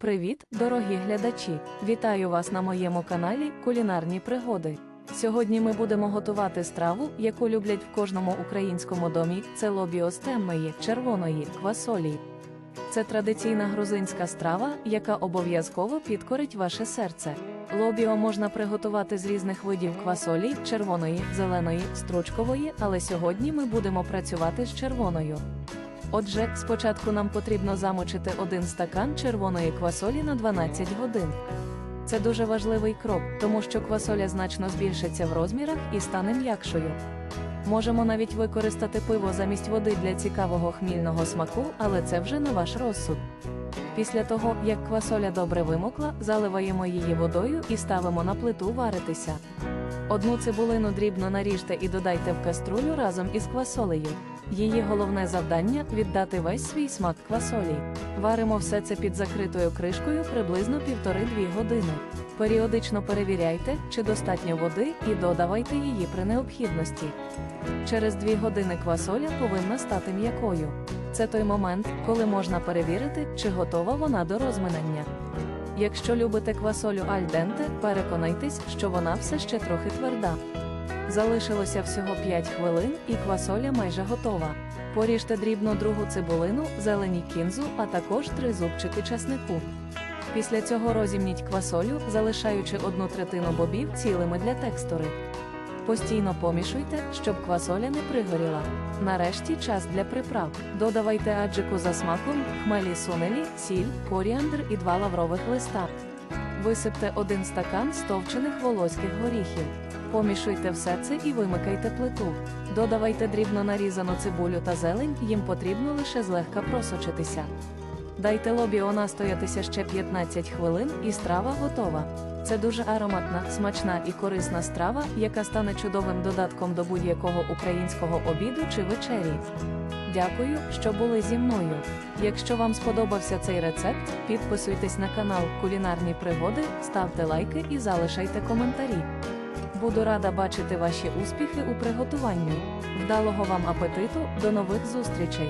Привіт, дорогі глядачі! Вітаю вас на моєму каналі Кулінарні пригоди. Сьогодні ми будемо готувати страву, яку люблять в кожному українському домі. Це лобіо з темної, червоної квасолі. Це традиційна грузинська страва, яка обов'язково підкорить ваше серце. Лобіо можна приготувати з різних видів квасолі червоної, зеленої, стручкової, але сьогодні ми будемо працювати з червоною. Отже, спочатку нам потрібно замочити один стакан червоної квасолі на 12 годин. Це дуже важливий крок, тому що квасоля значно збільшиться в розмірах і стане м'якшою. Можемо навіть використати пиво замість води для цікавого хмільного смаку, але це вже на ваш розсуд. Після того, як квасоля добре вимокла, заливаємо її водою і ставимо на плиту варитися. Одну цибулину дрібно наріжте і додайте в каструлю разом із квасолею. Її головне завдання віддати весь свій смак квасолі. Варимо все це під закритою кришкою приблизно 1,5-2 години. Періодично перевіряйте, чи достатньо води, і додавайте її при необхідності. Через 2 години квасоля повинна стати м'якою. Це той момент, коли можна перевірити, чи готова вона до розминання. Якщо любите квасолю альденте, переконайтесь, що вона все ще трохи тверда. Залишилося всього 5 хвилин, і квасоля майже готова. Поріжте дрібно другу цибулину, зелені кінзу, а також три зубчики часнику. Після цього розімніть квасолю, залишаючи одну третину бобів цілими для текстури. Постійно помішуйте, щоб квасоля не пригоріла. Нарешті час для приправ. Додавайте аджику за смаком, хмелі сунелі, сіль, коріандр і два лаврових листа. Висипте один стакан стовчених волоських горіхів. Помішуйте все це і вимикайте плиту. Додавайте дрібно нарізану цибулю та зелень, їм потрібно лише злегка просочитися. Дайте лобіо настоятися ще 15 хвилин, і страва готова. Це дуже ароматна, смачна і корисна страва, яка стане чудовим додатком до будь-якого українського обіду чи вечері. Дякую, що були зі мною. Якщо вам сподобався цей рецепт, підписуйтесь на канал Кулінарні пригоди, ставте лайки і залишайте коментарі. Буду рада бачити ваші успіхи у приготуванні. Вдалого вам апетиту, до нових зустрічей!